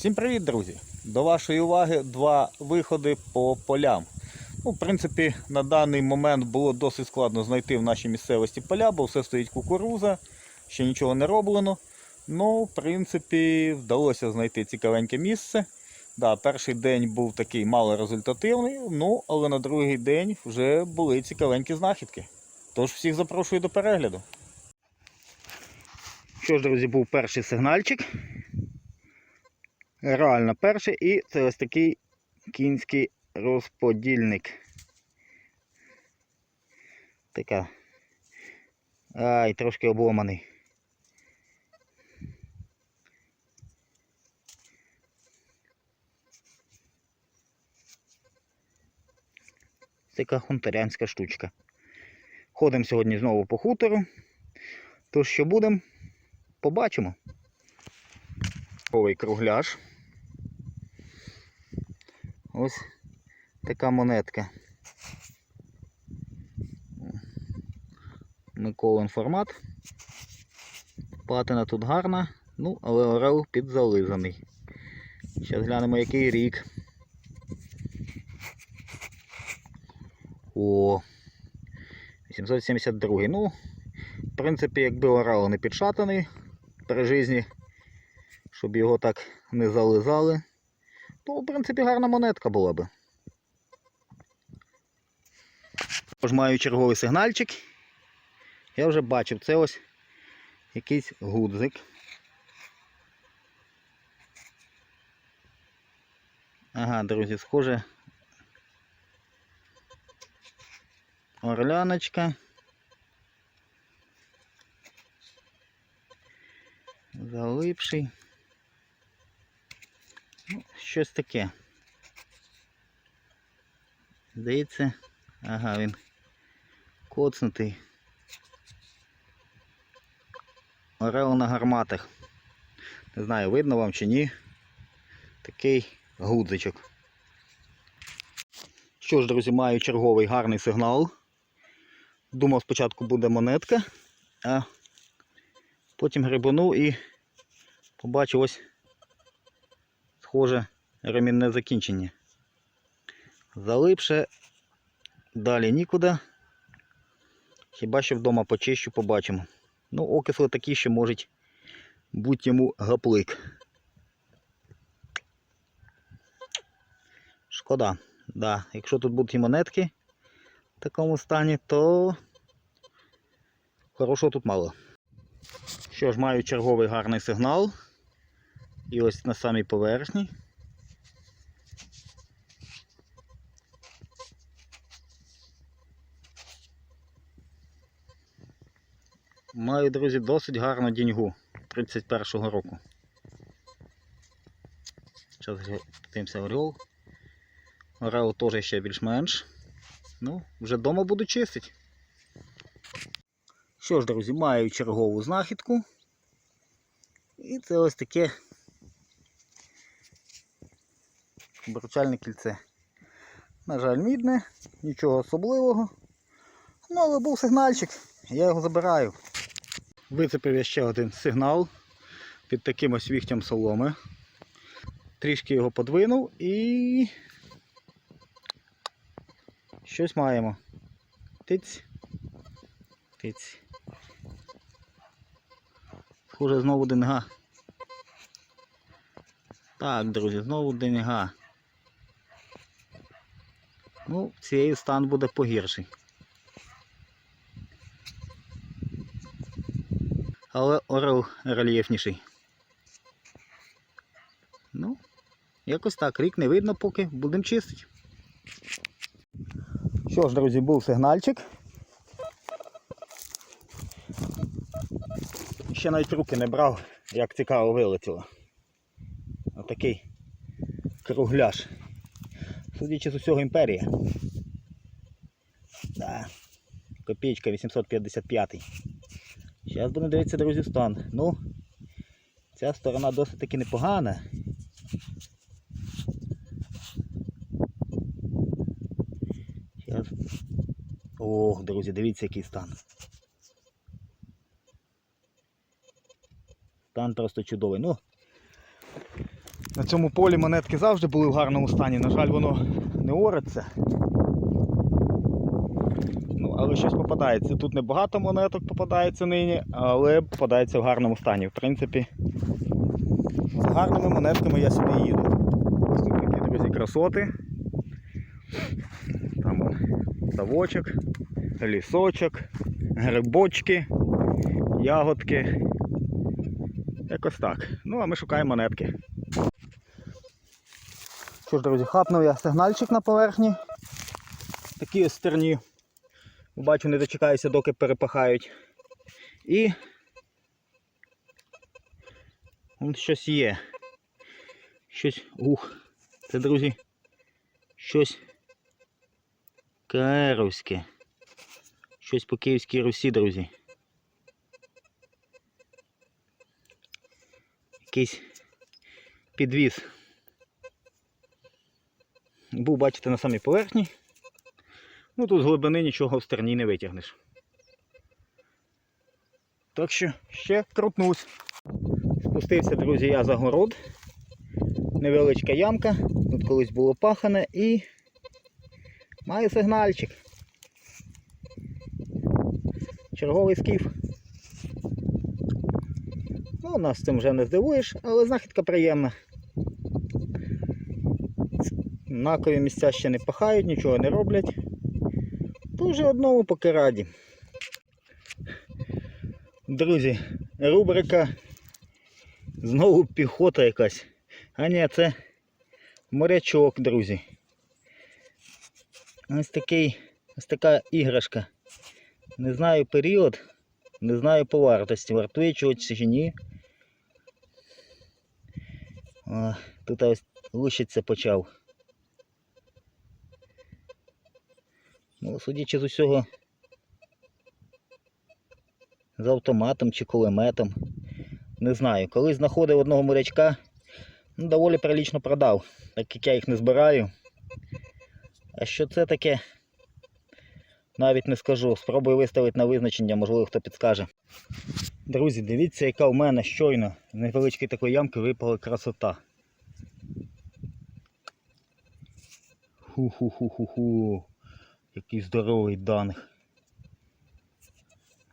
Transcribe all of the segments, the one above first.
Всім привіт, друзі! До вашої уваги два виходи по полям. Ну, в принципі, на даний момент було досить складно знайти в нашій місцевості поля, бо все стоїть кукуруза, ще нічого не роблено. Ну, в принципі, вдалося знайти цікавеньке місце. Да, перший день був такий малорезультативний, ну, але на другий день вже були цікавенькі знахідки. Тож всіх запрошую до перегляду. Що ж, друзі, був перший сигнальчик. Реально перший і це ось такий кінський розподільник. Така. Ай, трошки обломаний. Така хунтарянська штучка. Ходимо сьогодні знову по хутору. Тож що будемо, побачимо. Овий кругляш. Ось така монетка. Миколин формат. Патина тут гарна, ну, але орел підзализаний. Зараз глянемо який рік. О, 872. Ну, в принципі, якби орел не підшатаний при житті, щоб його так не зализали, то, в принципі, гарна монетка була би. Тож маю черговий сигнальчик. Я вже бачив, це ось якийсь гудзик. Ага, друзі, схоже. Орляночка. Залипший. Ну, щось таке. Здається, ага, він коцнутий. Орел на гарматах. Не знаю, видно вам чи ні. Такий гудзичок. Що ж, друзі, маю черговий гарний сигнал. Думав, спочатку буде монетка, а потім грибанув і побачив ось схоже ремінне закінчення. Залипше, далі нікуди. Хіба що вдома почищу, побачимо. Ну, окисли такі, що можуть бути йому гаплик. Шкода. Да. Якщо тут будуть і монетки в такому стані, то хорошого тут мало. Що ж, маю черговий гарний сигнал. І ось на самій поверхні. Маю, друзі, досить гарну діньгу 31-го року. Зараз дивимося орел. Орел теж ще більш-менш. Ну, вже вдома буду чистити. Що ж, друзі, маю чергову знахідку. І це ось таке обручальне кільце. На жаль, мідне, нічого особливого. Ну, але був сигнальчик, я його забираю. Вицепив я ще один сигнал під таким ось віхтям соломи. Трішки його подвинув і щось маємо. Тиць. Тиць. Схоже, знову денга. Так, друзі, знову денга. Ну, цієї стан буде погірший. Але орел рельєфніший. Ну, якось так, рік не видно поки, будемо чистити. Що ж, друзі, був сигнальчик. Ще навіть руки не брав, як цікаво вилетіло. Отакий кругляш. Судячи з усього імперія. Да. Копійка 855. Зараз будемо дивитися, друзі, стан. Ну, ця сторона досить таки непогана. Зараз. Ох, друзі, дивіться, який стан. Стан просто чудовий. Ну, На цьому полі монетки завжди були в гарному стані. На жаль, воно не ориться. Ну, але щось попадається. Тут небагато монеток попадається нині, але попадається в гарному стані. В принципі, з гарними монетками я сюди їду. Ось тут такі, друзі, красоти. Там ставочок, лісочок, грибочки, ягодки. Якось так. Ну, а ми шукаємо монетки. Що ж, друзі, хапнув я сигнальчик на поверхні. Такі ось стерні. Бачу, не дочекаюся, доки перепахають. І Вон щось є. Щось. Ух. Це, друзі. Щось Каеровське. Щось по Київській Русі, друзі. Якийсь підвіз. Був, бачите, на самій поверхні. Ну тут з глибини нічого в стерні не витягнеш. Так що ще крутнусь. Спустився, друзі, я за город. Невеличка ямка. Тут колись було пахане і маю сигнальчик. Черговий скіф. Ну, нас цим вже не здивуєш, але знахідка приємна. Накові місця ще не пахають, нічого не роблять. То вже одному поки раді. Друзі, рубрика знову піхота якась. А ні, це морячок, друзі. Ось такий, ось така іграшка. Не знаю період, не знаю по вартості. Вартує чогось чи ні. О, тут ось лущиться почав. Ну, судячи з усього, з автоматом чи кулеметом. Не знаю. Коли знаходив одного морячка, ну, доволі прилічно продав, так як я їх не збираю. А що це таке? Навіть не скажу. Спробую виставити на визначення, можливо хто підскаже. Друзі, дивіться, яка в мене щойно з невеличкої такої ямки випала красота. Ху-ху-ху-ху-ху. Який здоровий даних.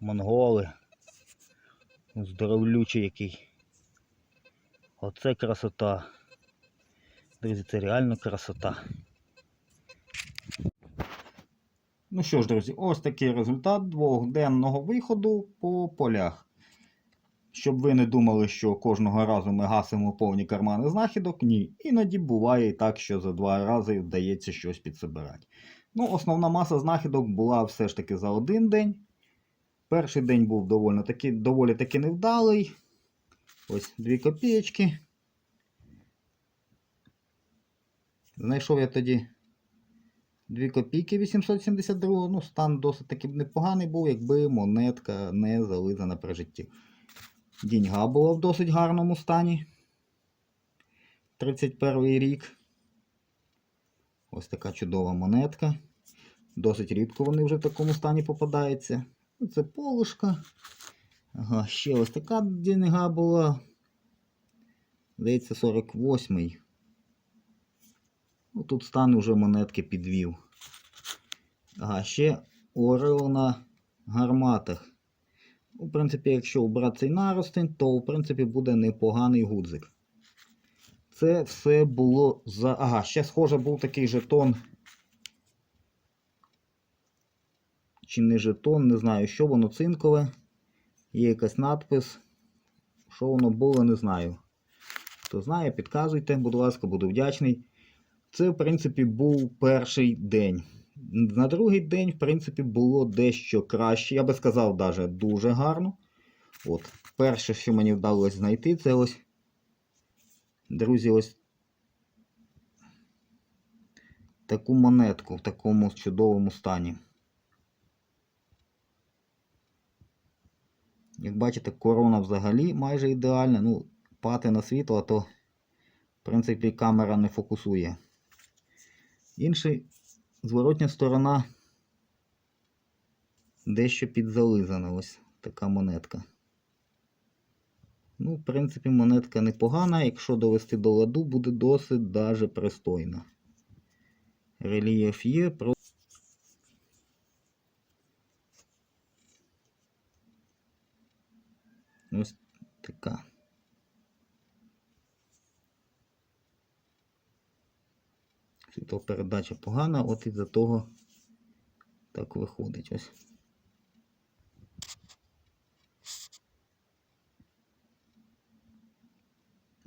Монголи. Здоровлючий який. Оце красота. Друзі, це реально красота. Ну що ж, друзі, ось такий результат двохденного виходу по полях. Щоб ви не думали, що кожного разу ми гасимо повні кармани знахідок, ні. Іноді буває і так, що за два рази вдається щось підсобирати. Ну, основна маса знахідок була все ж таки за один день. Перший день був доволі таки, доволі таки невдалий. Ось 2 копієчки. Знайшов я тоді 2 копійки 872 Ну, стан досить таки непоганий був, якби монетка не зализана при житті. Діньга була в досить гарному стані. 31 рік. Ось така чудова монетка. Досить рідко вони вже в такому стані попадаються. Це полушка. Ага, ще ось така дінга була. Здається, 48-й. Ну, тут стан уже монетки підвів. Ага, ще орел на гарматах. У принципі, якщо обрати цей наростень, то в принципі буде непоганий гудзик. Це все було за. Ага, ще схоже був такий жетон. Чи не жетон, не знаю, що воно цинкове. Є якась надпис. Що воно було, не знаю. Хто знає, підказуйте, будь ласка, буду вдячний. Це, в принципі, був перший день. На другий день, в принципі, було дещо краще. Я би сказав, навіть дуже гарно. От, перше, що мені вдалося знайти, це ось. Друзі, ось таку монетку в такому чудовому стані. Як бачите, корона взагалі майже ідеальна. Ну, пати на світло, то, в принципі, камера не фокусує. Інший, зворотня сторона дещо підзализана. Ось така монетка. Ну, в принципі, монетка непогана. Якщо довести до ладу, буде досить даже пристойна. Рельєф є. Ось така. Світлопередача погана, от із-за того так виходить ось.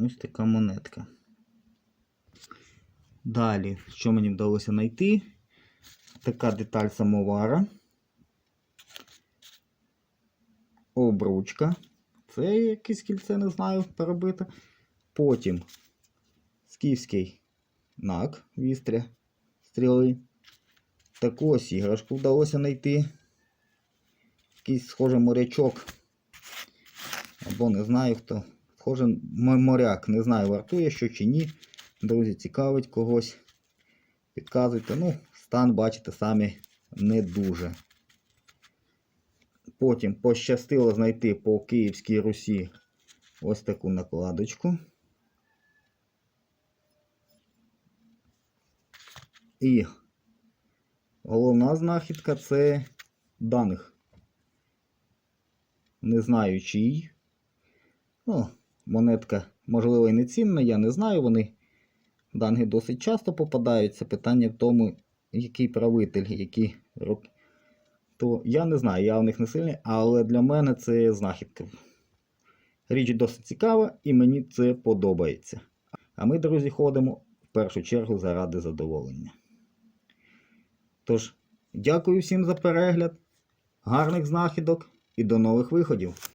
Ось така монетка. Далі, що мені вдалося знайти? Така деталь самовара. Обручка. Це якесь кільце, не знаю, перебите. Потім скіфський нак, вістря, стріли. Таку ось іграшку вдалося знайти. Якийсь схожий морячок. Або не знаю хто. Схоже, моряк. Не знаю, вартує що чи ні. Друзі, цікавить когось. Підказуйте. Ну, стан, бачите, самі не дуже. Потім пощастило знайти по Київській Русі ось таку накладочку. І головна знахідка це даних. Не знаю чий. Ну, монетка, можливо, і не цінна, я не знаю. Вони данги досить часто попадаються. Питання в тому, який правитель, які роки. То я не знаю, я в них не сильний, але для мене це знахідка. Річ досить цікава і мені це подобається. А ми, друзі, ходимо в першу чергу заради задоволення. Тож, дякую всім за перегляд, гарних знахідок і до нових виходів!